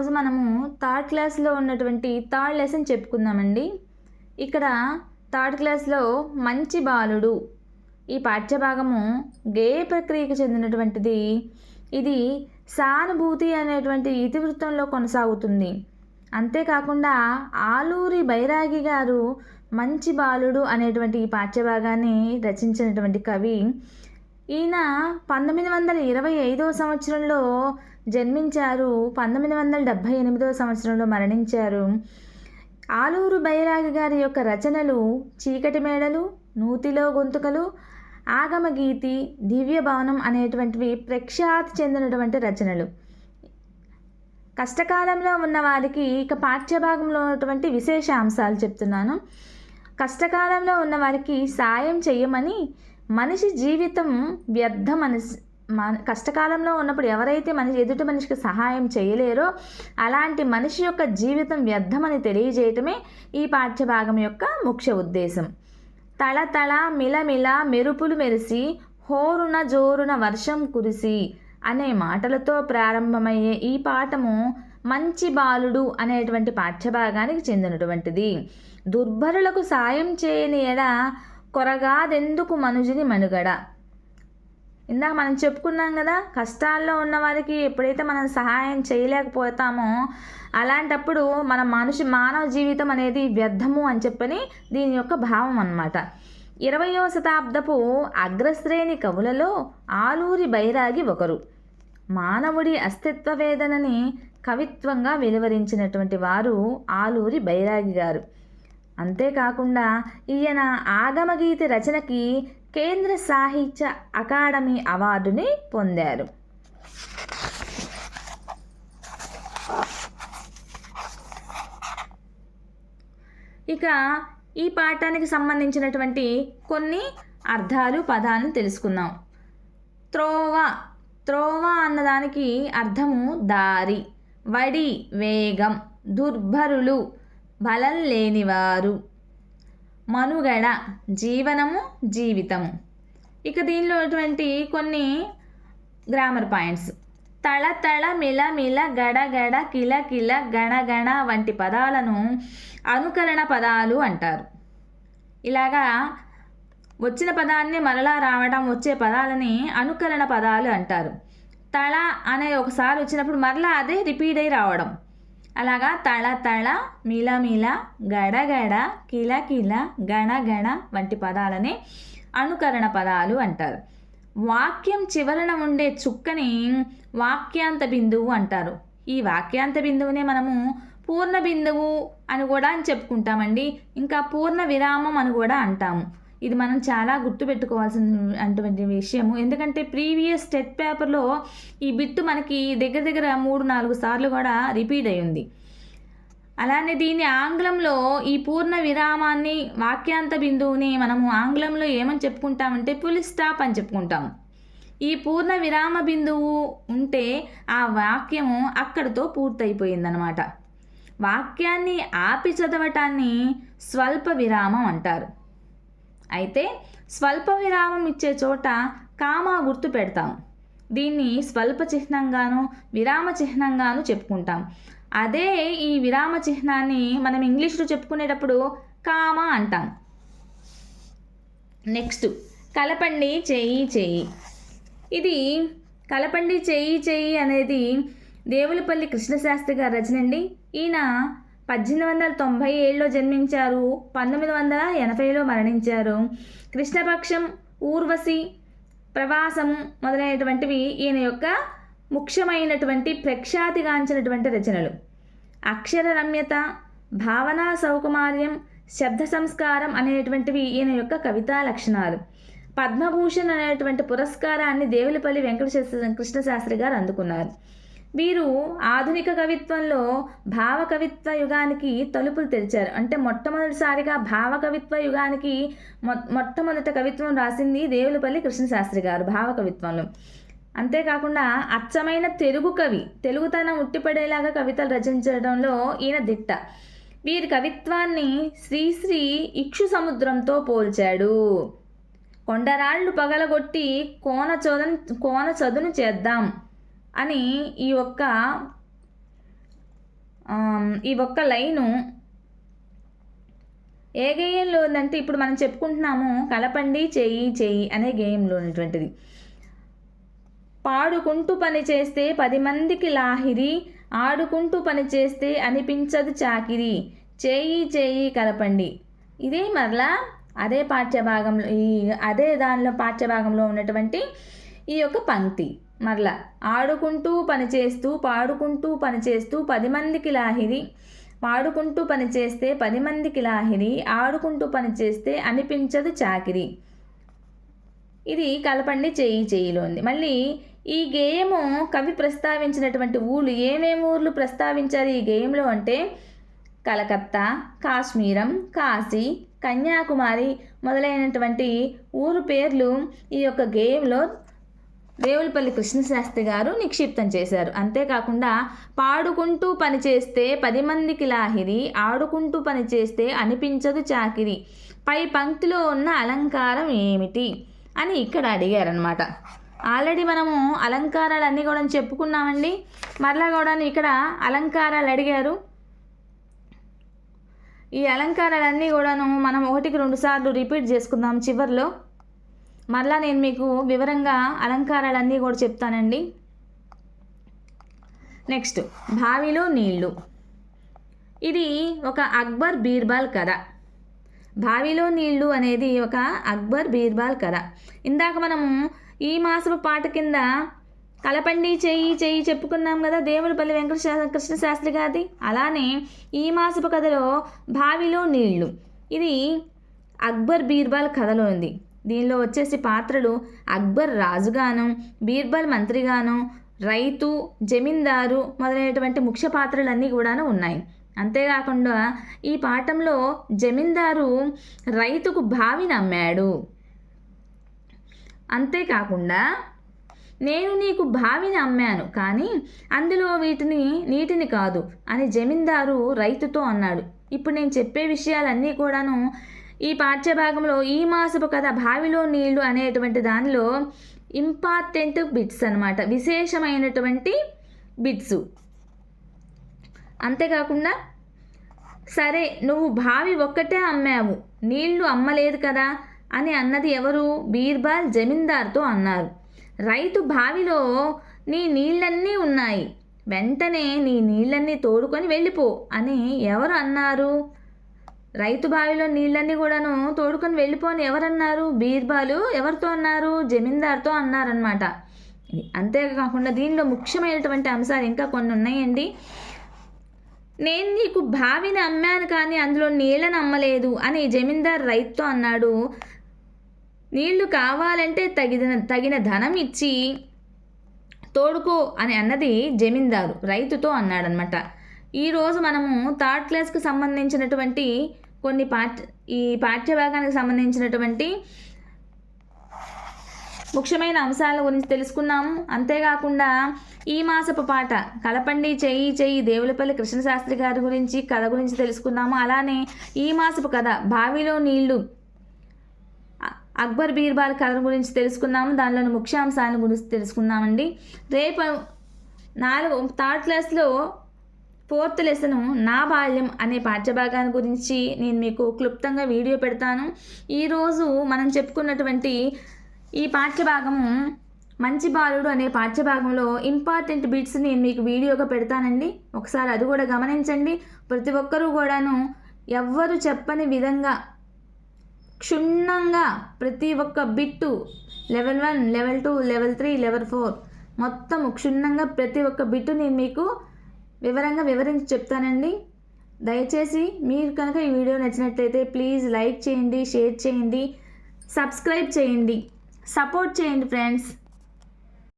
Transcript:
ఈరోజు మనము థర్డ్ క్లాస్లో ఉన్నటువంటి థర్డ్ లెసన్ చెప్పుకుందామండి. ఇక్కడ థర్డ్ క్లాస్లో మంచి బాలుడు. ఈ పాఠ్యభాగము గేయ ప్రక్రియకు చెందినటువంటిది. ఇది సానుభూతి అనేటువంటి ఇతివృత్తంలో కొనసాగుతుంది. అంతేకాకుండా ఆలూరి బైరాగి గారు మంచి బాలుడు అనేటువంటి ఈ పాఠ్యభాగాన్ని రచించినటువంటి కవి. ఈయన పంతొమ్మిది వందల ఇరవై ఐదవ సంవత్సరంలో జన్మించారు. పంతొమ్మిది వందల డెబ్భై ఎనిమిదవ సంవత్సరంలో మరణించారు. ఆలూరు బైరాగి గారి యొక్క రచనలు చీకటి మేడలు నూతిలో గొంతుకలు ఆగమగీతి దివ్య భవనం అనేటువంటివి ప్రఖ్యాతి చెందినటువంటి రచనలు. కష్టకాలంలో ఉన్న వారికి ఇక పాఠ్యభాగంలో ఉన్నటువంటి విశేష అంశాలు చెప్తున్నాను. కష్టకాలంలో ఉన్న వారికి సాయం చేయమని మనిషి జీవితం వ్యర్థ మనసి మన కష్టకాలంలో ఉన్నప్పుడు ఎవరైతే మనిషి ఎదుటి మనిషికి సహాయం చేయలేరో అలాంటి మనిషి యొక్క జీవితం వ్యర్థమని తెలియజేయటమే ఈ పాఠ్యభాగం యొక్క ముఖ్య ఉద్దేశం. తళతళ మిలమిల మెరుపులు మెరిసి హోరున జోరున వర్షం కురిసి అనే మాటలతో ప్రారంభమయ్యే ఈ పాఠము మంచి బాలుడు అనేటువంటి పాఠ్యభాగానికి చెందినటువంటిది. దుర్భరులకు సాయం చేయని ఎడ కొరగాదెందుకు మనుజుని మనుగడ? ఇందాక మనం చెప్పుకున్నాం కదా కష్టాల్లో ఉన్న వారికి ఎప్పుడైతే మనం సహాయం చేయలేకపోతామో అలాంటప్పుడు మన మనిషి మానవ జీవితం అనేది వ్యర్థము అని చెప్పని దీని యొక్క భావం అన్నమాట. ఇరవయో శతాబ్దపు అగ్రశ్రేణి కవులలో ఆలూరి బైరాగి ఒకరు. మానవుడి అస్తిత్వ వేదనని కవిత్వంగా వెలువరించినటువంటి వారు ఆలూరి బైరాగి గారు. అంతేకాకుండా ఈయన ఆగమగీతి రచనకి కేంద్ర సాహిత్య అకాడమీ అవార్డుని పొందారు. ఇక ఈ పాఠానికి సంబంధించినటువంటి కొన్ని అర్థాలు పదాలను తెలుసుకుందాం. త్రోవ త్రోవ అన్నదానికి అర్థము దారి వడి వేగం దుర్భరులు బలం లేనివారు. మనుగడ జీవనము జీవితము. ఇక దీనిలో ఉన్నటువంటి కొన్ని గ్రామర్ పాయింట్స్ తళ తళ మిల మిల గడ గడ కిల కిల గణ గణ వంటి పదాలను అనుకరణ పదాలు అంటారు. ఇలాగా వచ్చిన పదాన్ని మరలా రావడం వచ్చే పదాలని అనుకరణ పదాలు అంటారు. తళ అనే ఒకసారి వచ్చినప్పుడు మరలా అదే రిపీట్ అయి రావడం. అలాగా తళ తళ మిలమిల గడగడ కిలకిల గణగణ కిల కిల వంటి పదాలని అనుకరణ పదాలు అంటారు. వాక్యం చివరన ఉండే చుక్కని వాక్యాంత బిందువు అంటారు. ఈ వాక్యాంత బిందువునే మనము పూర్ణ బిందువు అని కూడా అని చెప్పుకుంటామండి. ఇంకా పూర్ణ విరామం అని కూడా అంటాము. ఇది మనం చాలా గుర్తుపెట్టుకోవాల్సిన అటువంటి విషయము. ఎందుకంటే ప్రీవియస్ టెట్ పేపర్లో ఈ బిట్టు మనకి దగ్గర దగ్గర మూడు నాలుగు సార్లు కూడా రిపీట్ అయ్యింది. అలానే దీన్ని ఆంగ్లంలో ఈ పూర్ణ విరామాన్ని వాక్యాంత బిందువుని మనము ఆంగ్లంలో ఏమని చెప్పుకుంటామంటే పులి స్టాప్ అని చెప్పుకుంటాము. ఈ పూర్ణ విరామ బిందువు ఉంటే ఆ వాక్యము అక్కడితో పూర్తయిపోయిందనమాట వాక్యాన్ని ఆపి చదవటాన్ని స్వల్ప విరామం అంటారు. అయితే స్వల్ప విరామం ఇచ్చే చోట కామా గుర్తు పెడతాం. దీన్ని స్వల్ప చిహ్నంగాను విరామ చిహ్నంగాను చెప్పుకుంటాం. అదే ఈ విరామ చిహ్నాన్ని మనం ఇంగ్లీష్లో చెప్పుకునేటప్పుడు కామా అంటాం. నెక్స్ట్ కలపండి చేయి చేయి. ఇది కలపండి చేయి చేయి అనేది దేవులపల్లి కృష్ణశాస్త్రి గారి రచన అండి ఈయన పద్దెనిమిది వందల తొంభై ఏడులో జన్మించారు పంతొమ్మిది వందల ఎనభైలో మరణించారు. కృష్ణపక్షం ఊర్వశి ప్రవాసం మొదలైనటువంటివి ఈయన యొక్క ముఖ్యమైనటువంటి ప్రఖ్యాతిగాంచినటువంటి రచనలు. అక్షర రమ్యత భావనా సౌకుమార్యం శబ్ద సంస్కారం అనేటువంటివి ఈయన యొక్క కవితా లక్షణాలు. పద్మభూషణ్ అనేటువంటి పురస్కారాన్ని దేవులపల్లి వెంకట కృష్ణశాస్త్రి గారు అందుకున్నారు. వీరు ఆధునిక కవిత్వంలో భావ కవిత్వ యుగానికి తలుపులు తెరిచారు. అంటే మొట్టమొదటిసారిగా భావ కవిత్వ యుగానికి మొ మొట్టమొదట కవిత్వం రాసింది దేవులపల్లి కృష్ణశాస్త్రి గారు భావ కవిత్వంలో అంతేకాకుండా అచ్చమైన తెలుగు కవి తెలుగుతనం ఉట్టిపడేలాగా కవితలు రచించడంలో ఈయన దిట్ట. వీరి కవిత్వాన్ని శ్రీశ్రీ ఇక్షు సముద్రంతో పోల్చాడు. కొండరాళ్ళు పగలగొట్టి కోన చదును కోన చదును చేద్దాం. అని ఈ ఒక్క ఈ ఒక్క లైను ఏ గేయంలో ఉందంటే ఇప్పుడు మనం చెప్పుకుంటున్నాము కలపండి చేయి చేయి అనే గేయంలో ఉన్నటువంటిది. పాడుకుంటూ పని చేస్తే పది మందికి లాహిరి ఆడుకుంటూ పని చేస్తే అనిపించదు చాకిరి. చేయి చేయి కలపండి. ఇదే మరలా అదే పాఠ్యభాగంలో ఈ అదే దానిలో పాఠ్యభాగంలో ఉన్నటువంటి ఈ యొక్క పంక్తి. మరలా ఆడుకుంటూ పనిచేస్తూ పాడుకుంటూ పనిచేస్తూ పది మందికి లాహిరి పాడుకుంటూ పనిచేస్తే పది మందికి లాహిరి ఆడుకుంటూ పనిచేస్తే అనిపించదు చాకిరి. ఇది కలపండి చేయి చేయిలో ఉంది మళ్ళీ ఈ గేయము కవి ప్రస్తావించినటువంటి ఊళ్ళు ఏమేమి ఊర్లు ప్రస్తావించారు ఈ గేయంలో అంటే కలకత్తా కాశ్మీరం కాశీ కన్యాకుమారి మొదలైనటువంటి ఊరు పేర్లు ఈ యొక్క గేయంలో రేవులపల్లి కృష్ణశాస్త్రి గారు నిక్షిప్తం చేశారు. అంతేకాకుండా పాడుకుంటూ పనిచేస్తే పది మందికి లాహిరి ఆడుకుంటూ పనిచేస్తే అనిపించదు చాకిరి. పై పంక్తిలో ఉన్న అలంకారం ఏమిటి అని ఇక్కడ అడిగారనమాట ఆల్రెడీ మనము అలంకారాలు అన్నీ కూడా చెప్పుకున్నామండి. మరలా కూడా ఇక్కడ అలంకారాలు అడిగారు. ఈ అలంకారాలన్నీ కూడాను మనం ఒకటికి రెండు సార్లు రిపీట్ చేసుకుందాం చివరిలో. మరలా నేను మీకు వివరంగా అలంకారాలన్నీ కూడా చెప్తానండి. నెక్స్ట్ బావిలో నీళ్ళు ఇది ఒక అక్బర్ బీర్బాల్ కథ. బావిలో నీళ్ళు అనేది ఒక అక్బర్ బీర్బాల్ కథ. ఇందాక మనము ఈ మాసపు పాట కింద కలపండి చెయ్యి చెయ్యి చెప్పుకున్నాం కదా దేవులపల్లి వెంకట కృష్ణ శాస్త్రి గారిది? అలానే ఈ మాసపు కథలో బావిలో నీళ్ళు. ఇది అక్బర్ బీర్బాల్ కథలో ఉంది. దీనిలో వచ్చేసి పాత్రలు అక్బర్ రాజుగాను బీర్బల్ మంత్రిగాను రైతు జమీందారు మొదలైనటువంటి ముఖ్య పాత్రలన్నీ కూడాను ఉన్నాయి. అంతేకాకుండా ఈ పాఠంలో జమీందారు రైతుకు బావి అమ్మాడు అంతేకాకుండా నేను నీకు బావిని అమ్మాను కానీ అందులో వీటిని నీటిని కాదు అని జమీందారు రైతుతో అన్నాడు. ఇప్పుడు నేను చెప్పే విషయాలన్నీ కూడాను ఈ పాఠ్యభాగంలో ఈ మాసపు కథ బావిలో నీళ్ళు అనేటువంటి దానిలో ఇంపార్టెంట్ బిట్స్ అనమాట విశేషమైనటువంటి బిట్స్. అంతేకాకుండా సరే నువ్వు బావి ఒక్కటే అమ్మావు. నీళ్ళు అమ్మలేదు కదా అని అన్నది ఎవరు? బీర్బాల్ జమీందార్తో అన్నారు. రైతు బావిలో నీ నీళ్ళన్నీ ఉన్నాయి. వెంటనే నీ నీళ్ళన్నీ తోడుకొని వెళ్ళిపో అని ఎవరు అన్నారు? రైతు బావిలో నీళ్ళన్నీ కూడాను తోడుకొని వెళ్ళిపోని ఎవరన్నారు? బీర్బాలు ఎవరితో అన్నారు? జమీందార్తో అన్నారనమాట అంతేకాకుండా దీనిలో ముఖ్యమైనటువంటి అంశాలు ఇంకా కొన్ని ఉన్నాయండి. నేను నీకు బావిని అమ్మాను కానీ అందులో నీళ్ళని అమ్మలేదు అని జమీందార్ రైతుతో అన్నాడు. నీళ్ళు కావాలంటే తగిన తగిన ధనం ఇచ్చి తోడుకో అని అన్నది జమీందారు రైతుతో అన్నాడనమాట ఈరోజు మనము థర్డ్ క్లాస్కి సంబంధించినటువంటి కొన్ని పాఠ్య ఈ పాఠ్యభాగానికి సంబంధించినటువంటి ముఖ్యమైన అంశాల గురించి తెలుసుకున్నాము అంతేకాకుండా ఈ మాసపు పాట కలపండి చెయ్యి చెయ్యి దేవులపల్లి కృష్ణశాస్త్రి గారి గురించి కథ గురించి తెలుసుకున్నాము అలానే ఈ మాసపు కథ బావిలో నీళ్ళు అక్బర్ బీర్బాల్ కథ గురించి తెలుసుకున్నాము దానిలోని ముఖ్య అంశాలను గురించి తెలుసుకున్నామండి రేపు నాలుగు థర్డ్ క్లాస్లో ఫోర్త్ లెసను నా బాల్యం అనే పాఠ్యభాగాన్ని గురించి నేను మీకు క్లుప్తంగా వీడియో పెడతాను. ఈరోజు మనం చెప్పుకున్నటువంటి ఈ పాఠ్యభాగము మంచి బాలుడు అనే పాఠ్యభాగంలో ఇంపార్టెంట్ బిట్స్ నేను మీకు వీడియోగా పెడతానండి. ఒకసారి అది కూడా గమనించండి. ప్రతి ఒక్కరూ కూడాను ఎవ్వరు చెప్పని విధంగా క్షుణ్ణంగా ప్రతి ఒక్క bit level one level two level three level four మొత్తం క్షుణ్ణంగా ప్రతి ఒక్క బిట్టు నేను మీకు వివరంగా వివరించి చెప్తానండి. దయచేసి మీరు కనుక ఈ వీడియో నచ్చినట్లయితే ప్లీజ్ లైక్ చేయండి షేర్ చేయండి సబ్స్క్రైబ్ చేయండి సపోర్ట్ చేయండి ఫ్రెండ్స్.